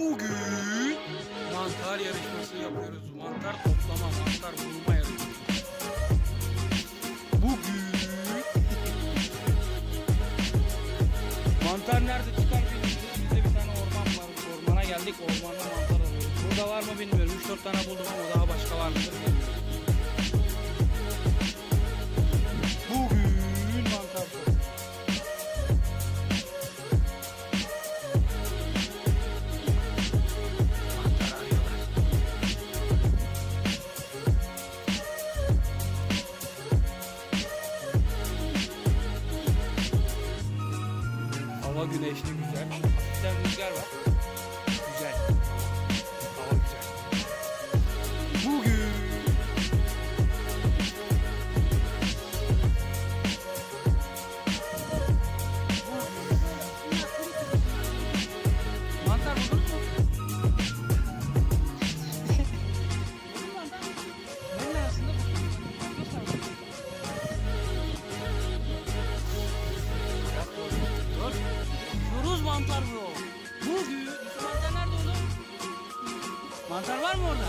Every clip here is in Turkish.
Bugün mantar yarışması yapıyoruz. Mantar toplama, mantar bulma yarışması. Bugün mantar nerede çıkar bilmiyoruz. Bizde bir tane orman var. Ormana geldik. Ormanda mantar arıyoruz. Burada var mı bilmiyorum. 3-4 tane buldum ama daha başka var mıdır bilmiyorum. Mantar bu. Bugün. Yusuf mantar nerede oğlum? Mantar var mı orada?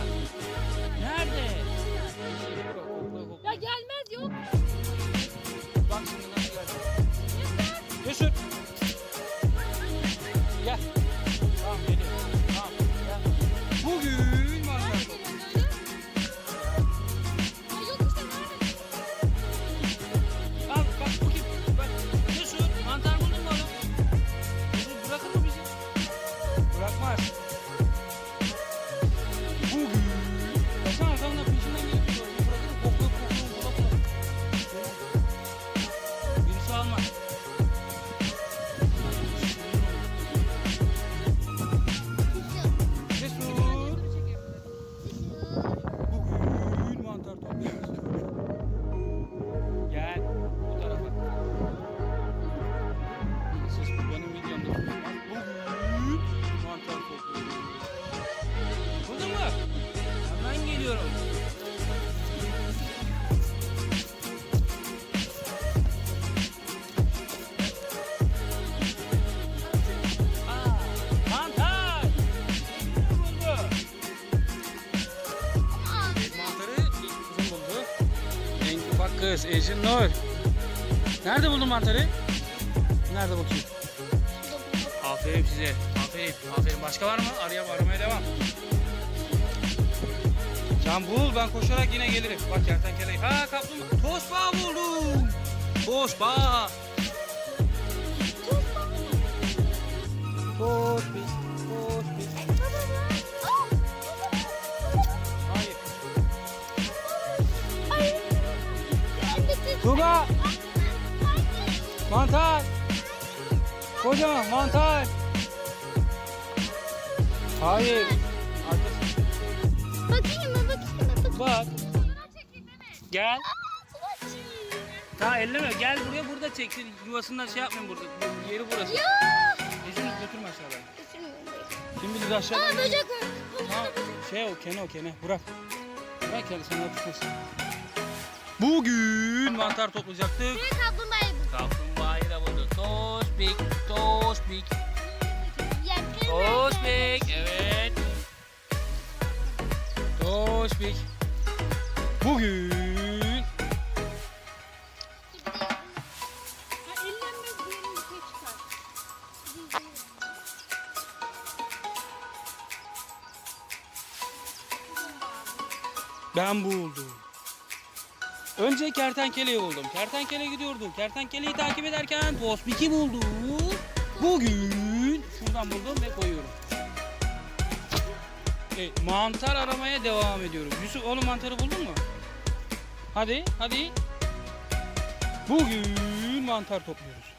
Come on. Ejin Nur. Nerede buldun mantarı? Nerede bakayım? Aferin size. Aferin. Aferin. Başka var mı? Araya aramaya devam. Sen bul ben koşarak yine gelirim. Bak kertenkeleyi. Ha kaplumbağa. Tosbağa buldum. Tosbağa. Tospik. Tospik. Tuba. Mantar. Kocaman mantar. Hayır. Bakayım mı bakayım mı? Bak. Gel. Daha elleme. Gel buraya burada çeksin. Yuvasından şey yapmayın burada. Bu Yeri burası. Ya. Ejini götürme aşağıdan. Kim bilir aşağıdan. Aa böcek. Ha, şey o kene o kene. Bırak. Bırak yani sana yapışmasın. Bugün mantar toplayacaktık. Büyük kaplumbağayı bu. Kaplumbağayı da bulduk. Tospik, tospik, tospik. Evet. Tospik. Bugün şey ben buldum. Önce kertenkeleyi buldum. Kertenkele gidiyordu. Kertenkeleyi takip ederken Tospik'i buldum. Bugün şuradan buldum ve koyuyorum. Evet, mantar aramaya devam ediyoruz. Yusuf oğlum mantarı buldun mu? Hadi, hadi. Bugün mantar topluyoruz.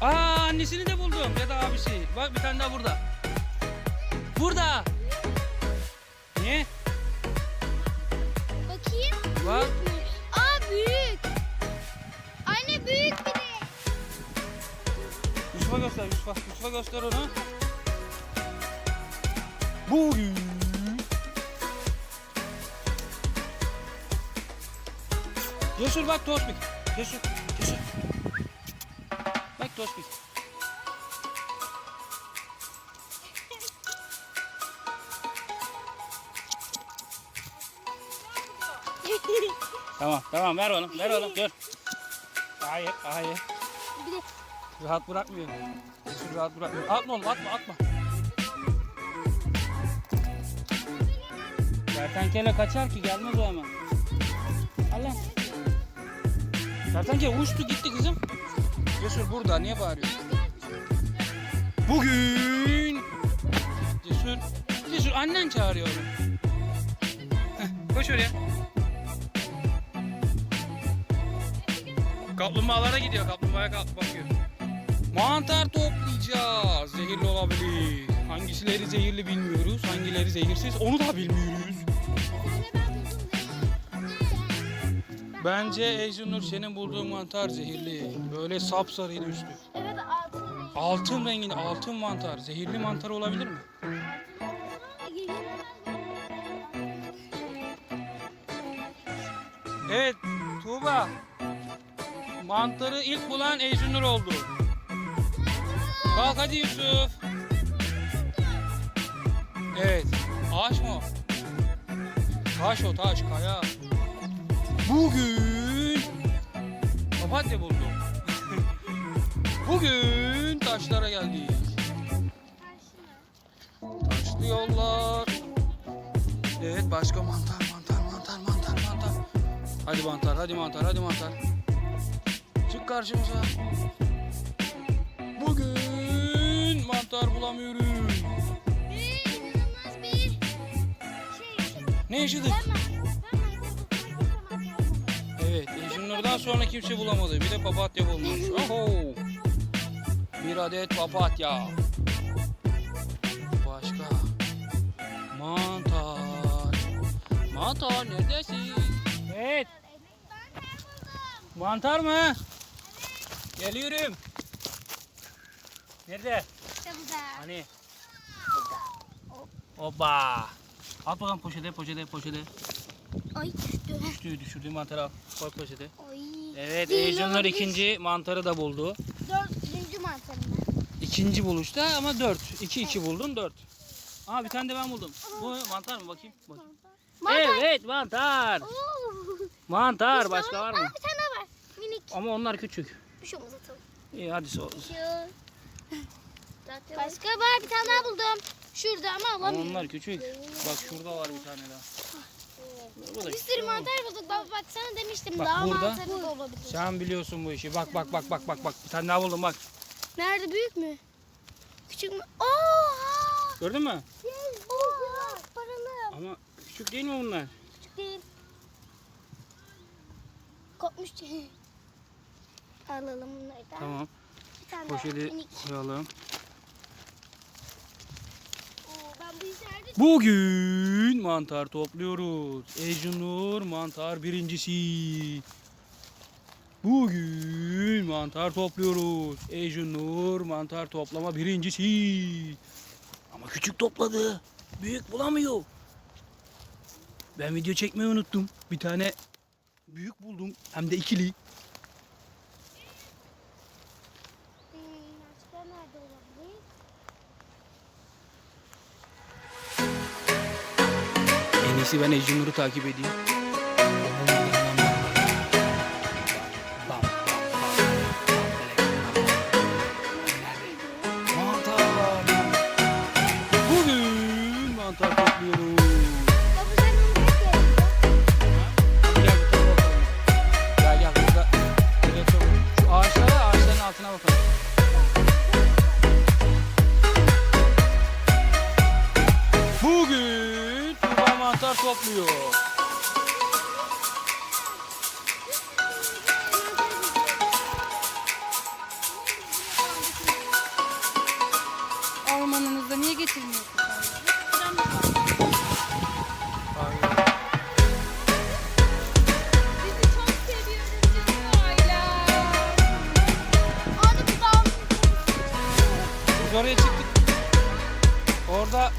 Aa annesini de buldum ya da abisi. Bak bir tane daha burada. Burada. Büyükmüş. Aa büyük. Anne büyük bir de. Yusuf'a göster Yusuf'a. Yusuf'a göster onu. Bugün Cesur bak Tospik. Cesur. Cesur. Bak Tospik. Tamam tamam ver oğlum ver oğlum dur. Hayır hayır. Rahat bırakmıyor. Cesur rahat bırakmıyor. Atma oğlum atma atma. Kertenkele kaçar ki gelmez o hemen. Allah. Kertenkele uçtu gitti kızım. Cesur burada niye bağırıyor? Bugün Cesur Cesur annen çağırıyor. Heh, Koş oraya. Kaplumbağalara gidiyor. Kaplumbağaya kalk bakıyor. Mantar toplayacağız. Zehirli olabilir. Hangisileri zehirli bilmiyoruz. Hangileri zehirsiz onu da bilmiyoruz. Bence Ejnur senin bulduğun mantar zehirli. Böyle sapsarıydı üstü. evet altın rengi. Altın renginde altın mantar. Zehirli mantar olabilir mi? Evet Tuğba. Mantarı ilk bulan Ejnur oldu. Kalk hadi Yusuf. Evet. Ağaç mı? Taş o taş kaya. Bugün papatya buldum. Bugün taşlara geldik. Taşlı yollar. Evet başka mantar mantar mantar mantar mantar. Hadi mantar hadi mantar hadi mantar. Karşımıza. Bugün mantar şey yaşadım. Ne yaşadık? Evet, Ejinur'dan sonra kimse bulamadı. Bir de papatya bulmuş. Oho! Bir adet papatya. Başka. Mantar. Mantar neredesin? Evet. Mantar mı? Geliyorum. Nerede? İşte bu da. Hani? Hoppa. At bakalım poşete, poşete, poşete. Ay düştü. Düştü, düşürdüğü mantarı al. Koy poşete. Ay. Evet, inanılmaz- ikinci mantarı da buldu. Dördüncü mantarım İkinci buluşta ama dört. İki iki buldun dört. Aa bir tane de ben buldum. Bu mantar mı bakayım? bakayım. Mantar. Evet mantar. Oo. Mantar başka var Aa, mı? bir tane var. Minik. Ama onlar küçük. Bir şey olmaz atalım. İyi hadi so. Şu. Başka var bir tane daha buldum. Şurada ama Ama alamıyorum. onlar küçük. Bak şurada var bir tane daha. Bu da Bir sürü mantar bulduk. Baba bak sana demiştim. Bak daha burada. mantarı da olabilir. Sen biliyorsun bu işi. Bak bak bak bak bak bak. Bir tane daha buldum bak. Nerede büyük mü? Küçük mü? Oha! Gördün mü? Oha! Paralı. Ama küçük değil mi bunlar? Küçük değil. Kopmuş. Alalım bunlardan. Tamam. Bir tane Poşeti koyalım. Bugün mantar topluyoruz. Ejnur mantar birincisi. Bugün mantar topluyoruz. Ejnur mantar toplama birincisi. Ama küçük topladı. Büyük bulamıyor. Ben video çekmeyi unuttum. Bir tane büyük buldum. Hem de ikili. İyisi ben Ejnur'u takip edeyim. Tuba mantar topluyor. Ormanımızda niye getirmiyorsun? Biz oraya çıktık. Orada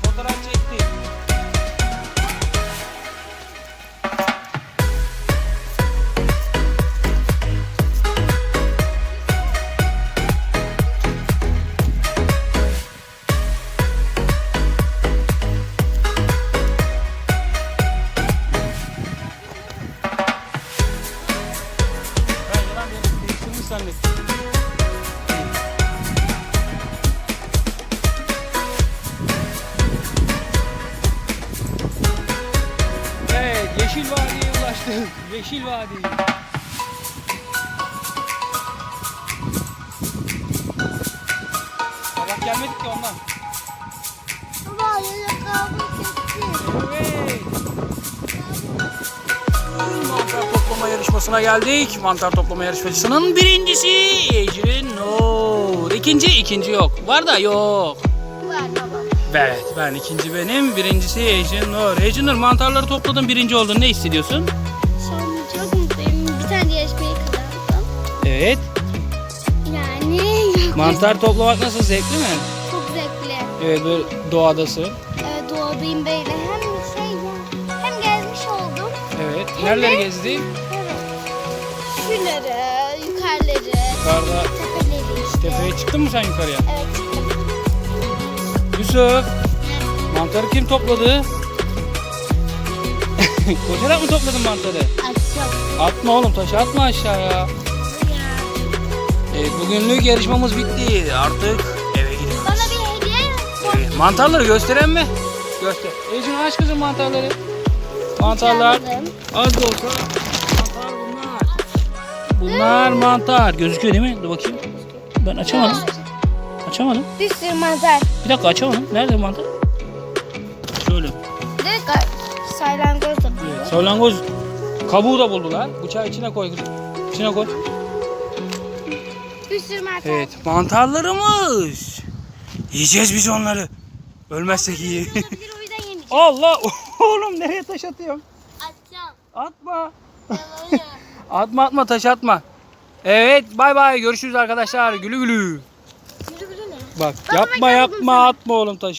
Artık Yeşil Vadi. Sabah gelmedik ki ondan. Baba ayakkabı gitti. Evet. Mantar toplama yarışmasına geldik. Mantar toplama yarışmacısının birincisi Ecrin Nur. İkinci, ikinci yok. Var da yok. Var baba. Evet, ben ikinci benim. Birincisi Ecrin Nur. Ecrin Nur mantarları topladın, birinci oldun. Ne hissediyorsun? An çok mutluyum. Bir tane yarışmayı kazandım. Evet. Yani Mantar toplamak nasıl zevkli mi? çok zevkli. Evet, böyle doğadasın. Ee, doğdayım böyle. Hem şey ya, hem gezmiş oldum. Evet. Nereleri gezdin? Evet. Şuraları, yukarıları, Yukarıda tepeleri işte. tepeye çıktın mı sen yukarıya? Evet çıktım. Yusuf, mantarı kim topladı? Koşarak mı topladın mantarı? Açacağım. Atma oğlum taşı atma aşağıya. Ya. Evet, bugünlük yarışmamız bitti. Artık eve gidiyoruz. Bana bir hediye Evet, mantarları gösteren mi? Göster. Ecin aç kızım mantarları. Mantarlar. Az da olsa mantar bunlar. Bunlar mantar. Gözüküyor değil mi? Dur bakayım. Ben açamadım. Açamadım. Bir sürü mantar. Bir dakika açamadım. Nerede mantar? Şöyle. Bir de ga- salyangoz da Evet, Salyangoz kabuğu da buldular. Bıçağı içine koy kızım. İçine koy. Bir sürü mantar. Evet mantarlarımız. Yiyeceğiz biz onları. Ölmezsek iyi. Bir o yüzden yemeyeceğim. Allah oğlum nereye taş atıyorsun? Açacağım. Atma. Atma atma taş atma. Evet bay bay görüşürüz arkadaşlar. Gülü gülü. Bak yapma yapma atma oğlum taş.